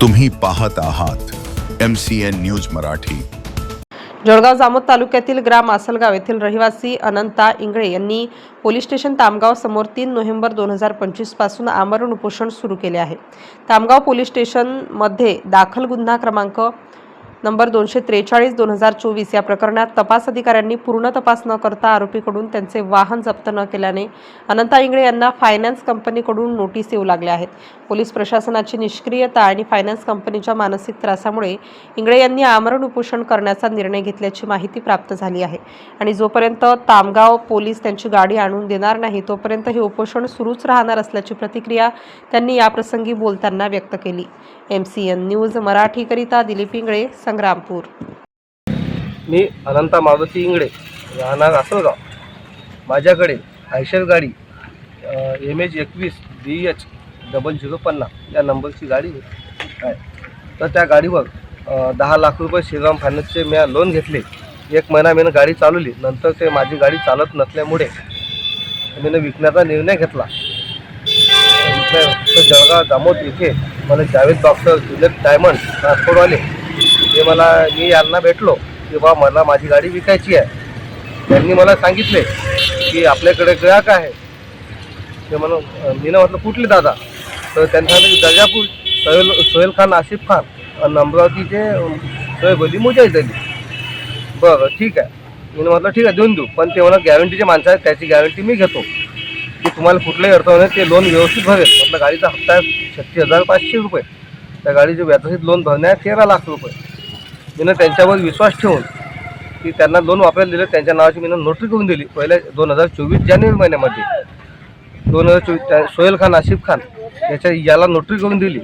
तुम्ही पाहत आहात M C N news Marathi. Jalgaon Jamod तालुक्यातील ग्राम आसलगाव येथील रहिवासी अनंता इंगळे यांनी पोलीस स्टेशन तामगाव समोर तीन नोव्हेंबर दोन हजार पंचवीसपासून आमरण उपोषण सुरू केले आहे. तामगाव पोलीस स्टेशनमध्ये दाखल गुन्हा क्रमांक नंबर दोनशे त्रेचाळीस दोन हजार चोवीस या प्रकरणात तपास अधिकाऱ्यांनी पूर्ण तपास न करता आरोपीकडून त्यांचे वाहन जप्त न केल्याने अनंता इंगळे यांना फायनान्स कंपनीकडून नोटीस येऊ लागल्या आहेत. पोलीस प्रशासनाची निष्क्रियता आणि फायनान्स कंपनीच्या मानसिक त्रासामुळे इंगळे यांनी आमरण उपोषण करण्याचा निर्णय घेतल्याची माहिती प्राप्त झाली आहे. आणि जोपर्यंत तामगाव पोलीस त्यांची गाडी आणून देणार नाही तोपर्यंत हे उपोषण सुरूच राहणार असल्याची प्रतिक्रिया त्यांनी याप्रसंगी बोलताना व्यक्त केली. एम सी एन न्यूज मराठीकरिता दिलीप इंगळे संग्रामपूर. मी अनंता मारुती इंगडे राहणार आसलगाव माझ्याकडे आयशर गाडी एम एच एकवीस डी एच डबल झिरो पन्नास या नंबरची गाडी आहे. तर त्या गाडीवर दहा लाख रुपये श्रीराम फायनान्सचे मी लोन घेतले. एक महिना मी गाडी चालवली. नंतर ते माझी गाडी चालत नसल्यामुळे मी विकण्याचा निर्णय घेतला. इथे तर जळगाव दामोद इथे मला जावेद डॉक्टर जुलेट डायमंड ट्रान्सपोर्टवाले ते मला मी यांना भेटलो की बा मला माझी गाडी विकायची आहे. त्यांनी मला सांगितले की आपल्याकडे ग्राहक आहे. ते म्हणून मी ना म्हटलं कुठले दादा? तर त्यांनी दर्जापूर सोहेल सोहेल खान आसिफ खान आणि अमरावतीचे अं, सोहेब अली मुजाहिद बरं ठीक आहे. मी म्हटलं ठीक आहे देऊन देऊ. पण ते म्हणा गॅरंटीचे माणसं आहेत त्याची गॅरंटी मी घेतो. की तुम्हाला कुठल्याही अडचण ते लोन व्यवस्थित भरेल. म्हटलं गाडीचा हप्ता आहे छत्तीस हजार पाचशे रुपये. त्या गाडीचे व्यवस्थित लोन भरण्यात तेरा लाख रुपये. मीनं त्यांच्यावर विश्वास ठेवून की त्यांना लोन वापरायला दिलं त्यांच्या नावाची मीनं नोटरी करून दिली. पहिल्या दोन हजार चोवीस जानेवारी महिन्यामध्ये. दोन हजार चोवीस त्या सोहेल खान आसिफ खान याच्या याला नोटरी करून दिली.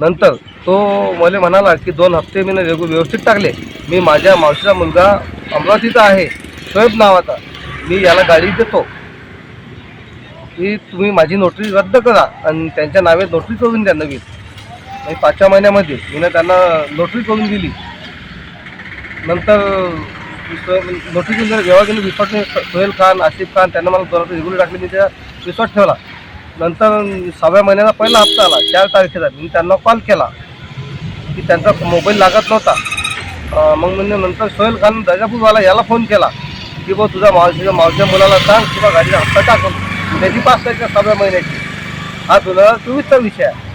नंतर तो मला म्हणाला की दोन हप्ते मी रेगु व्यवस्थित टाकले. मी माझ्या मावशीचा मुलगा अमरावतीचा आहे शोएब नावाचा. मी याला गाडी देतो. की तुम्ही माझी नोटरी रद्द करा आणि त्यांच्या नावे नोटरी करून द्या नवीन. आणि पाचव्या महिन्यामध्ये मी त्यांना नोटरी करून दिली. नंतर नोटिफिकेशन जर दिली जेव्हा गेली विश्वास सोहेल खान आसिफ खान त्यांना मला दोन रेग्युलर टाकले. मी त्या विश्वास ठेवला. नंतर सहाव्या महिन्याचा पहिला हप्ता आला. चार तारखेचा. मी त्यांना कॉल केला. की त्यांचा मोबाईल लागत नव्हता. मग म्हणजे नंतर सोहेल खान दर्जापूरवाला याला फोन केला. की बा तुझ्या मावशीच्या मावशीच्या मुलाला सांग किंवा गाडीचा हप्ता टाकून. त्याची पाच तारखेच्या सहाव्या महिन्याची. हा तुझा चोवीसचा विषय आहे.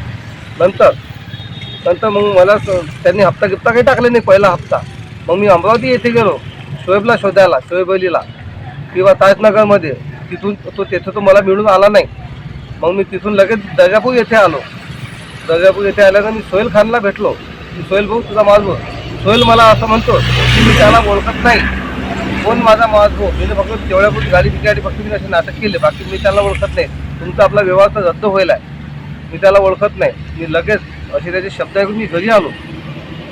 नंतर नंतर मग मला त्यांनी हप्ता गिप्ता काही टाकले नाही. पहिला हप्ता. मग मी अमरावती येथे गेलो शोएबला शोधायला शोएब अलीला किंवा ताजनगरमध्ये तिथून तो तेथे तो मला मिळून आला नाही. मग मी तिथून लगेच दर्जापूर येथे आलो. दर्जापूर येथे आल्यानं मी सोहेल खानला भेटलो. की सोहेल भाऊ तुझा माजभाऊ सोहेल मला असं म्हणतो की मी त्याला ओळखत नाही. कोण माझा माज मी फक्त तेवढ्यापुरती गाडी तिकडे फक्त मी असे नाटक केले. बाकी मी त्याला ओळखत नाही. तुमचा आपला व्यवहार तर रद्द होईल आहे मी त्याला ओळखत नाही. मी लगेच असे त्याचे शब्द ऐकून मी घरी आलो.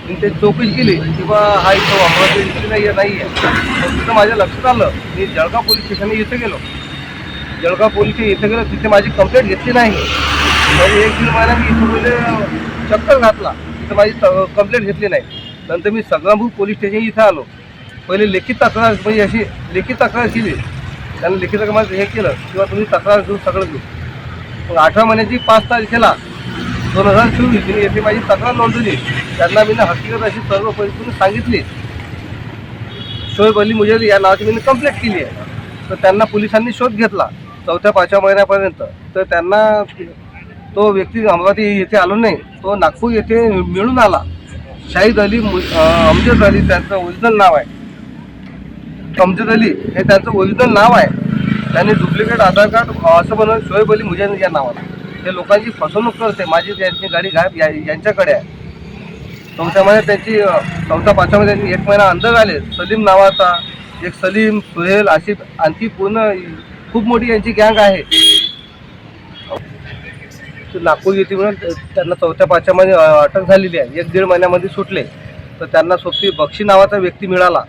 आणि ते चौकशी केली किंवा हा इथं अमरावती इथे नाही आहे नाही आहे तिथं माझ्या लक्षात आलं मी जळगाव पोलीस स्टेशनला इथं गेलो. जळगाव पोलीस इथं गेलो तिथे माझी कंप्लेंट घेतली नाही. म्हणजे एक दीड महिना मी इथं म्हणजे चक्कर घातला. तिथं माझी कंप्लेंट घेतली नाही. नंतर मी संग्रामपूर पोलीस स्टेशन इथं आलो. पहिले लिखित तक्रार म्हणजे अशी लिखित तक्रार केली. त्यांना लिखित तक्रार हे केलं किंवा तुम्ही तक्रार घेऊन सगळं घेऊ. मग अठरा महिन्याची पाच तारखेला दोन हजार चोवीस येथे माझी तक्रार नोंदवली. त्यांना मी हकीकत अशी सर्व परिस्थिती सांगितली. शोएब अली मुजेद या नावाची मी कंप्लेंट केली आहे. तर त्यांना पोलिसांनी शोध घेतला चौथ्या पाचव्या महिन्यापर्यंत. तर त्यांना तो व्यक्ती अमरावती येथे आलो नाही. तो नागपूर येथे मिळून आला. शाहिद अली मु- अमजद अली त्यांचं ओरिजिनल नाव आहे. अमजद अली हे त्यांचं ओरिजिनल नाव आहे. त्यांनी डुप्लिकेट आधार कार्ड असं बनवलं. शोएब अली मुजाहिद या नावाला. हे लोकांची फसवणूक करते. माझी त्यांची गाडी गायब या यांच्याकडे आहे. चौथ्यामध्ये त्यांची चौथा चौथ्या पाचव्या त्यांनी एक महिना अंदर आले. सलीम नावाचा एक सलीम सुहेल अशी आणखी पूर्ण खूप मोठी यांची गँग आहे. ते नागपूर येथे म्हणून त्यांना चौथ्या पाचव्यामध्ये अटक झालेली आहे. एक दीड महिन्यामध्ये सुटले. तर त्यांना सोबती बक्षी नावाचा व्यक्ती मिळाला.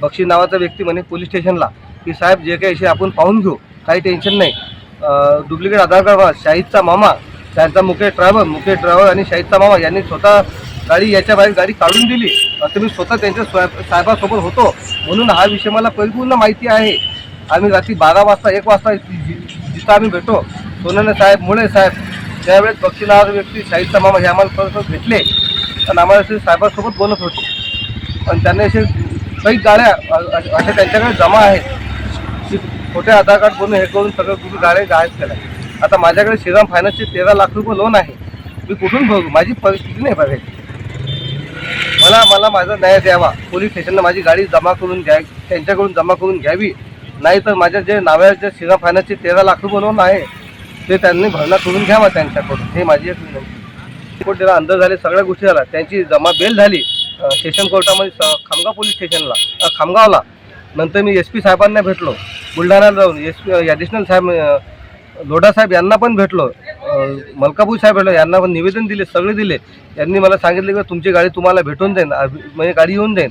बक्षी नावाचा व्यक्ती म्हणे पोलीस स्टेशनला. की साहेब जे काही विषय आपण पाहून घेऊ. काही टेन्शन नाही. डुप्लिकेट आधार कार्ड बघा. शाहिदचा मामा त्यांचा मुकेश ड्रायव्हर मुकेश ड्रायव्हर आणि शाहिदचा मामा यांनी स्वतः गाडी याच्या बाहेर गाडी काढून दिली. असं मी स्वतः त्यांच्या स्वयं- साहेबासोबत होतो. म्हणून हा विषय मला परिपूर्ण माहिती आहे. आम्ही रात्री बारा वाजता एक वाजता जिथं आम्ही भेटो सोनने साहेब मुळे साहेब त्यावेळेस बक्षीनार व्यक्ती शाहिदचा मामा हे आम्हाला परत भेटले. आणि आम्हाला असे साहेबांसोबत बोलत होते. पण त्यांनी असे काही गाड्या अशा त्यांच्याकडे जमा आहेत. खोटे आधार कार्ड बनून हे करून सगळं तुम्ही गाड्या गायब केल्या. आता माझ्याकडे श्रीराम फायनान्सचे तेरा लाख रुपये लोन आहे. मी कुठून भरू माझी परिस्थिती नाही बघायची. मला मला माझा न्याय द्यावा. पोलीस स्टेशनला माझी गाडी जमा करून घ्या त्यांच्याकडून जमा करून घ्यावी. नाही तर माझ्या जे नाव्याच्या श्रीराम फायनान्सचे तेरा लाख रुपये लोन आहे ते त्यांनी भरणा करून घ्यावा त्यांच्याकडून. हे माझी एक विनंती. त्याला अंदर झाले सगळ्या गोष्टी झाल्या. त्यांची जमा बेल झाली स्टेशन सेशन कोर्टामध्ये खामगाव पोलीस स्टेशनला खामगावला. नंतर मी एस पी साहेबांना भेटलो. बुलढाण्याला जाऊन एस पी ॲडिशनल साहेब लोढासाहेब लोढा साहेब यांना पण भेटलो. मलकापूर साहेब भेटलो यांना पण निवेदन दिले सगळे दिले. यांनी मला सांगितले की तुमची गाडी तुम्हाला भेटून देईन म्हणजे गाडी येऊन देईन.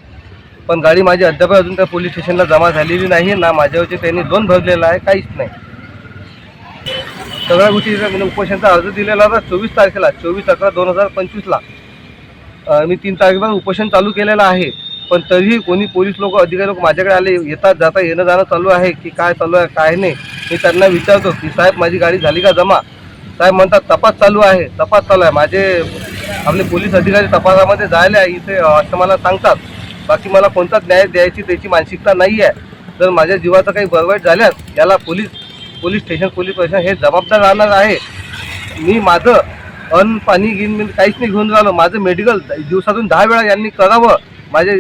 पण गाडी माझी अद्याप अजून त्या पोलीस स्टेशनला जमा झालेली नाही ना माझ्यावरचे त्यांनी दोन भरलेला आहे काहीच नाही. सगळ्या गोष्टी मी उपोषणचा अर्ज दिलेला होता चोवीस तारखेला चोवीस अकरा दोन हजार पंचवीसला. मी तीन तारखेपासून उपोषण चालू केलेलं आहे. पण तरीही कोणी पोलीस लोक अधिकारी लोक माझ्याकडे आले येतात जाता येणं जाणं चालू आहे की काय चालू आहे काय नाही मी त्यांना विचारतो की साहेब माझी गाडी झाली का जमा? साहेब म्हणतात तपास चालू आहे तपास चालू आहे. माझे आपले पोलीस अधिकारी तपासामध्ये जायला इथे असं मला सांगतात. बाकी मला कोणताच न्याय द्यायची त्याची मानसिकता नाही आहे. जर माझ्या जीवाचं काही बरवाईट झाल्यास याला पोलीस पोलीस स्टेशन पोलीस प्रशासन हे जबाबदार राहणार आहे. मी माझं अन्न पाणी घेऊन मी काहीच नाही घेऊन राहिलो. माझं मेडिकल दिवसातून दहा वेळा यांनी करावं. माझे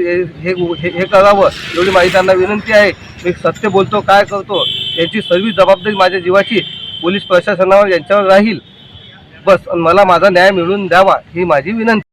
हे हे हे करावं एवढी माझी त्यांना विनंती आहे. मी सत्य बोलतो काय करतो याची सर्व जबाबदारी माझ्या जीवाची पोलीस प्रशासनावर यांच्यावर राहील. बस मला माझा न्याय मिळवून द्यावा ही माझी विनंती